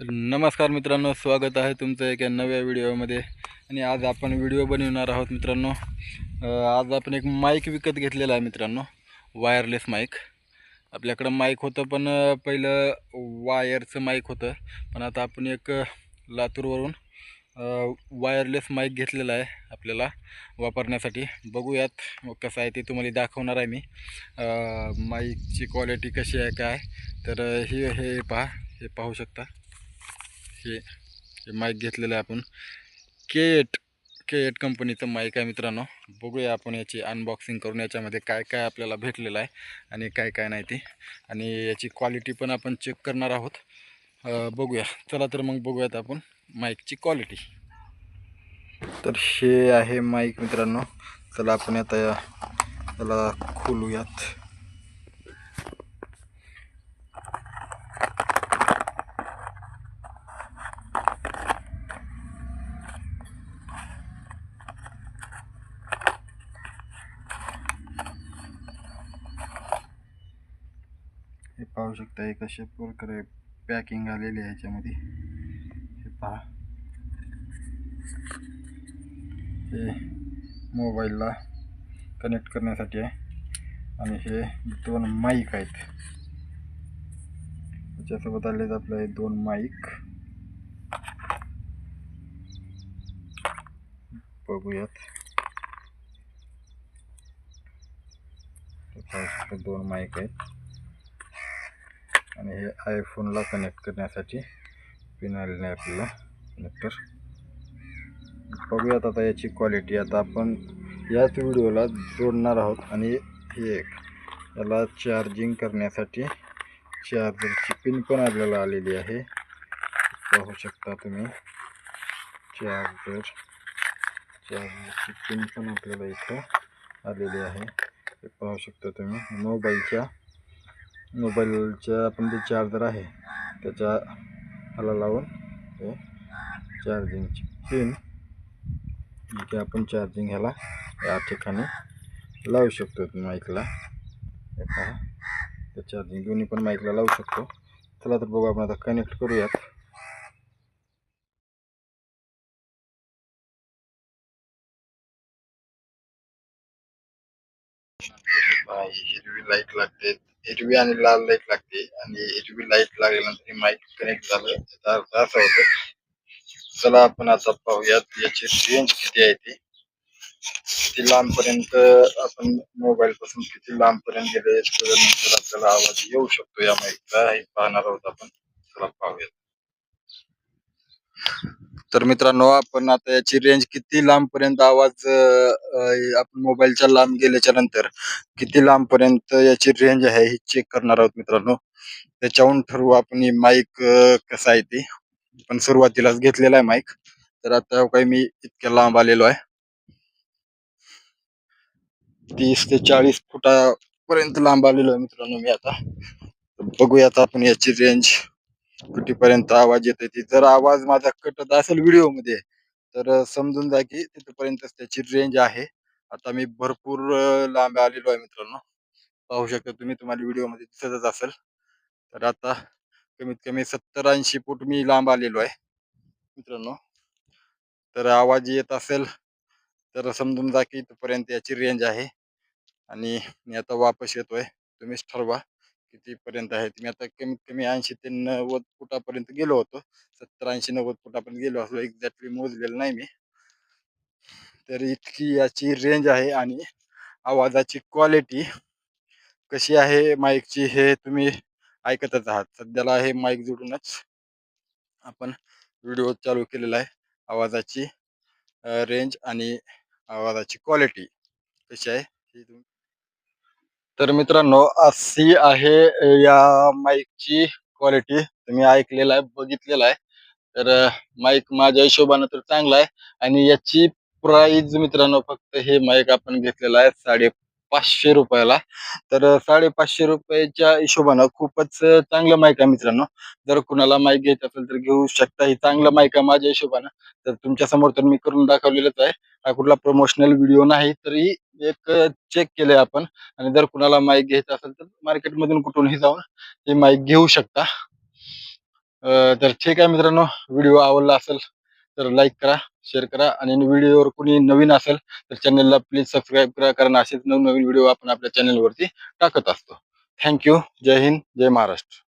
तर नमस्कार मित्रांनो स्वागत आहे तुमचं एका नव्या व्हिडिओमध्ये. आणि आज आपण व्हिडिओ बनवणार आहोत मित्रांनो. आज आपण एक माईक विकत घेतलेला आहे मित्रांनो वायरलेस माईक आपल्याकडं माईक होतं पण पहिलं वायरचं माईक होतं. पण आता आपण एक लातूरवरून वायरलेस माईक घेतलेला आहे आपल्याला वापरण्यासाठी. बघूयात कसं आहे ते तुम्हाला दाखवणार आहे मी. माईकची क्वालिटी कशी आहे काय? तर हे हे पहा हे पाहू शकता. हे हे माईक घेतलेलं आहे आपण. के एट के एट कंपनीचं माईक आहे मित्रांनो. बघूया आपण याची अनबॉक्सिंग करून याच्यामध्ये काय काय आपल्याला भेटलेलं आहे आणि काय काय नाही ते. आणि याची क्वालिटी पण आपण चेक करणार आहोत. बघूया. चला तर मग बघूयात आपण माईकची क्वालिटी तर हे आहे माईक मित्रांनो. चला आपण आता याला खोलूयात हे पाहू शकता हे कशा प्रकारे पॅकिंग आलेली आहे ह्याच्यामध्ये हे पहा. हे मोबाईलला कनेक्ट करण्यासाठी आहे. आणि हे दोन माईक आहेत. त्याच्यासोबत आलेत आपले दोन माईक बघूयात. दोन माईक आहेत. आणि हे आयफोनला कनेक्ट करण्यासाठी पिन आलेलं आहे आपल्याला कनेक्टर बघूयात आता याची क्वालिटी आता आपण याच व्हिडिओला जोडणार आहोत आणि हे एक. याला चार्जिंग करण्यासाठी चार्जरची पिन पण आपल्याला आलेली आहे. पाहू शकता तुम्ही. चार्जर चार्जरची पिन पण आपल्याला इथं आलेली आहे. हे पाहू शकता तुम्ही. मोबाईलच्या मोबाईलच्या आपण जे चार्जर आहे. त्याच्या हाला लावून हे चार्जिंगची पिन इथे आपण चार्जिंग ह्याला या ठिकाणी लावू शकतो माईकला. हे पहा. ते चार्जिंग दोन्ही पण माईकला लावू शकतो. चला तर बघू आपण आता कनेक्ट करूयात. पहा, हिरवी लाइट लागते. हिरवी आणि लाल लाइट लागते. आणि हिरवी लाइट लागल्यानंतर माईक कनेक्ट झालं. याचा अर्थ असा होतो. चला आपण आता पाहूयात याची रेंज किती आहे ती. किती लांब पर्यंत आपण मोबाईल पासून किती लांब पर्यंत गेले त्यानंतर आपल्याला आवाज येऊ शकतो या माईकचा हे पाहणार आहोत आपण. चला पाहूयात. तर मित्रांनो आपण आता याची रेंज किती लांब पर्यंत आवाज आपण मोबाईलच्या लांब गेल्याच्यानंतर किती लांब पर्यंत याची रेंज आहे हे चेक करणार आहोत मित्रांनो. त्याच्याहून ठरवू आपण ही माईक कसं आहे ते. पण सुरुवातीलाच घेतलेला आहे माईक तर आता काही मी इतक्या लांब आलेलो आहे. तीस ते चाळीस फुटापर्यंत लांब आलेलो आहे मित्रांनो मी आता. बघूयात आपण याची रेंज कुठेपर्यंत आवाज येत ती जर आवाज माझा कटत असेल व्हिडिओमध्ये तर समजून जा की तिथपर्यंत त्याची रेंज आहे. आता मी भरपूर लांब आलेलो आहे मित्रांनो. पाहू शकता तुम्ही तुम्हाला व्हिडिओमध्ये दिसतच असेल. तर आता कमीत कमी सत्तर ऐंशी फूट मी लांब आलेलो आहे मित्रांनो. तर आवाज येत असेल तर समजून जा की इथपर्यंत याची रेंज आहे. आणि मी आता वापस येतोय. तुम्हीच ठरवा. कितीपर्यंत आहेत मी आता कमीत कमी ऐंशी ते नव्वद फुटापर्यंत गेलो होतो. सत्तर ऐंशी नव्वद फुटापर्यंत गेलो असलो. एक्झॅक्टली मोजलेलं नाही मी. तर इतकी याची रेंज आहे आणि आवाजाची क्वालिटी कशी आहे माईकची हे तुम्ही ऐकतच आहात. सध्याला हे माईक जोडूनच आपण व्हिडिओ चालू केलेला आहे. आवाजाची रेंज आणि आवाजाची क्वालिटी कशी आहे ही तुम्ही तर मित्रांनो अशी आहे या माईकची क्वालिटी तुम्ही ऐकलेला आहे बघितलेला आहे. तर माईक माझ्या हिशोबानं तर चांगला आहे. आणि याची प्राइस मित्रांनो फक्त हे माईक आपण घेतलेला आहे साडे पाचशे रुपयाला. तर साडेपाचशे रुपयाच्या हिशोबानं खूपच चांगलं माईक आहे मित्रांनो. जर कुणाला माईक घ्यायचं असेल तर घेऊ शकता. ही चांगलं माईक आहे माझ्या हिशोबानं. तर तुमच्यासमोर तर मी करून दाखवलेलंच आहे. कुठला प्रमोशनल व्हिडिओ नाही तरी एक चेक केलंय आपण. आणि जर कुणाला माईक घ्यायचं असेल तर मार्केटमधून कुठूनही जाऊन हे माईक घेऊ शकता. तर ठीक आहे मित्रांनो व्हिडिओ आवडला असेल तर लाईक करा शेअर करा. आणि व्हिडिओवर कोणी नवीन असेल तर चॅनलला प्लीज सबस्क्राईब करा. कारण असेच नवनवीन व्हिडिओ आपण आपल्या चॅनलवरती टाकत असतो. Thank you Jai Hind Jai Maharashtra.